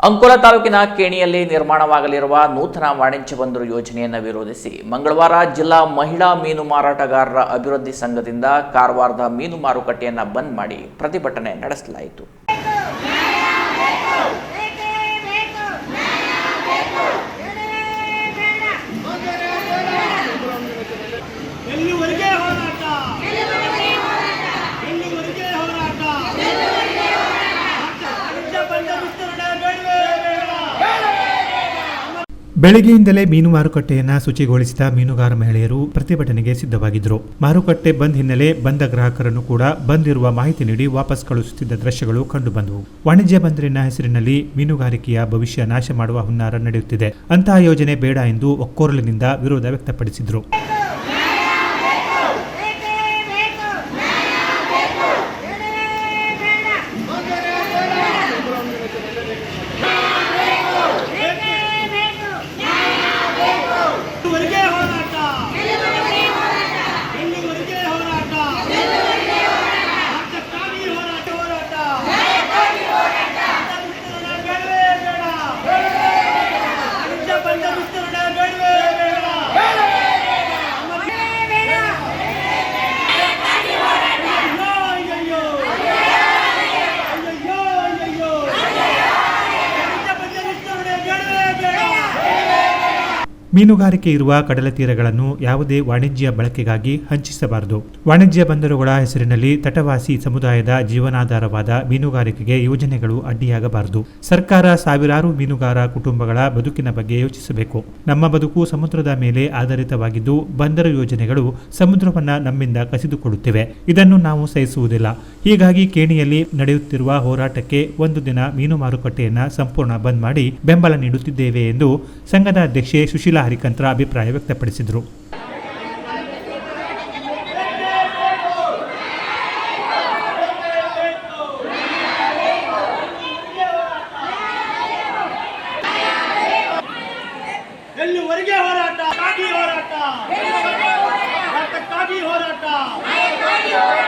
ಅಂಕೋಲ ತಾಲೂಕಿನ ಕೇಣಿಯಲ್ಲಿ ನಿರ್ಮಾಣವಾಗಲಿರುವ ನೂತನ ವಾಣಿಜ್ಯ ಬಂದರು ಯೋಜನೆಯನ್ನು ವಿರೋಧಿಸಿ ಮಂಗಳವಾರ ಜಿಲ್ಲಾ ಮಹಿಳಾ ಮೀನು ಮಾರಾಟಗಾರರ ಅಭಿವೃದ್ಧಿ ಸಂಘದಿಂದ ಕಾರವಾರದ ಮೀನು ಮಾರುಕಟ್ಟೆಯನ್ನು ಬಂದ್ ಮಾಡಿ ಪ್ರತಿಭಟನೆ ನಡೆಸಲಾಯಿತು ಎಲ್ಲಿವರೆಗೆ ಹೋರಾಟ ಎಲ್ಲಿವರೆಗೆ ಹೋರಾಟ ವಾಣಿಜ್ಯ ಬಂದ ವಿಸ್ತರಣೆ ಬೇಡವೇ ಬೇಡ ಬೆಳಗ್ಗೆಯಿಂದಲೇ ಮೀನು ಮಾರುಕಟ್ಟೆಯನ್ನ ಶುಚಿಗೊಳಿಸಿದ ಮೀನುಗಾರ ಮಹಿಳೆಯರು ಪ್ರತಿಭಟನೆಗೆ ಸಿದ್ಧವಾಗಿದ್ದರು. ಮಾರುಕಟ್ಟೆ ಬಂದ್ ಹಿನ್ನೆಲೆ ಬಂದ ಗ್ರಾಹಕರನ್ನು ಕೂಡ ಬಂದಿರುವ ಮಾಹಿತಿ ನೀಡಿ ವಾಪಸ್ ಕಳುಹಿಸುತ್ತಿದ್ದ ದೃಶ್ಯಗಳು ಕಂಡುಬಂದವು. ವಾಣಿಜ್ಯ ಬಂದರಿನ ಹೆಸರಿನಲ್ಲಿ ಮೀನುಗಾರಿಕೆಯ ಭವಿಷ್ಯ ನಾಶ ಮಾಡುವ ಹುನ್ನಾರ ನಡೆಯುತ್ತಿದೆ. ಅಂತಹ ಯೋಜನೆ ಬೇಡ ಎಂದು ಒಕ್ಕೋರಲಿನಿಂದ ವಿರೋಧ ವ್ಯಕ್ತಪಡಿಸಿದ್ರು ಎಲ್ಲಿವರೆಗೆ ಹೋರಾಟ ಎಲ್ಲಿವರೆಗೆ ಹೋರಾಟ ರಾಜ್ಯಕ್ಕಾಗಿ ಹೋರಾಟ ಹೋರಾಟ ವಿಸ್ತರಣೆ ಬೇಡವೇ ಬೇಡ ವಾಣಿಜ್ಯ ಬಂದ ವಿಸ್ತರಣೆ ಬೇಡವೇ ಬೇಡ ಅಯ್ಯಯ್ಯೋ ಅಯ್ಯಯ್ಯೋ ಅಯ್ಯಯ್ಯೋ ವಾಣಿಜ್ಯ ಬಂದ ವಿಸ್ತರಣೆ ಬೇಡವೇ ಬೇಡ ಮೀನುಗಾರಿಕೆ ಇರುವ ಕಡಲ ತೀರಗಳನ್ನು ಯಾವುದೇ ವಾಣಿಜ್ಯ ಬಳಕೆಗಾಗಿ ಹಂಚಿಸಬಾರದು. ವಾಣಿಜ್ಯ ಬಂದರುಗಳ ಹೆಸರಿನಲ್ಲಿ ತಟವಾಸಿ ಸಮುದಾಯದ ಜೀವನಾಧಾರವಾದ ಮೀನುಗಾರಿಕೆಗೆ ಯೋಜನೆಗಳು ಅಡ್ಡಿಯಾಗಬಾರದು. ಸರ್ಕಾರ ಸಾವಿರಾರು ಮೀನುಗಾರ ಕುಟುಂಬಗಳ ಬದುಕಿನ ಬಗ್ಗೆ ಯೋಚಿಸಬೇಕು. ನಮ್ಮ ಬದುಕು ಸಮುದ್ರದ ಮೇಲೆ ಆಧಾರಿತವಾಗಿದ್ದು, ಬಂದರು ಯೋಜನೆಗಳು ಸಮುದ್ರವನ್ನ ನಮ್ಮಿಂದ ಕಸಿದುಕೊಳ್ಳುತ್ತಿವೆ. ಇದನ್ನು ನಾವು ಸಹಿಸುವುದಿಲ್ಲ. ಹೀಗಾಗಿ ಕೇಣಿಯಲ್ಲಿ ನಡೆಯುತ್ತಿರುವ ಹೋರಾಟಕ್ಕೆ ಒಂದು ದಿನ ಮೀನು ಮಾರುಕಟ್ಟೆಯನ್ನ ಸಂಪೂರ್ಣ ಬಂದ್ ಮಾಡಿ ಬೆಂಬಲ ನೀಡುತ್ತಿದ್ದೇವೆ ಎಂದು ಸಂಘದ ಅಧ್ಯಕ್ಷೆ ಸುಶೀಲಾ ಹರಿಕಂತ್ರ ಅಭಿಪ್ರಾಯ ವ್ಯಕ್ತಪಡಿಸಿದರು. ಹೋರಾಟ? ಹೋರಾಟ?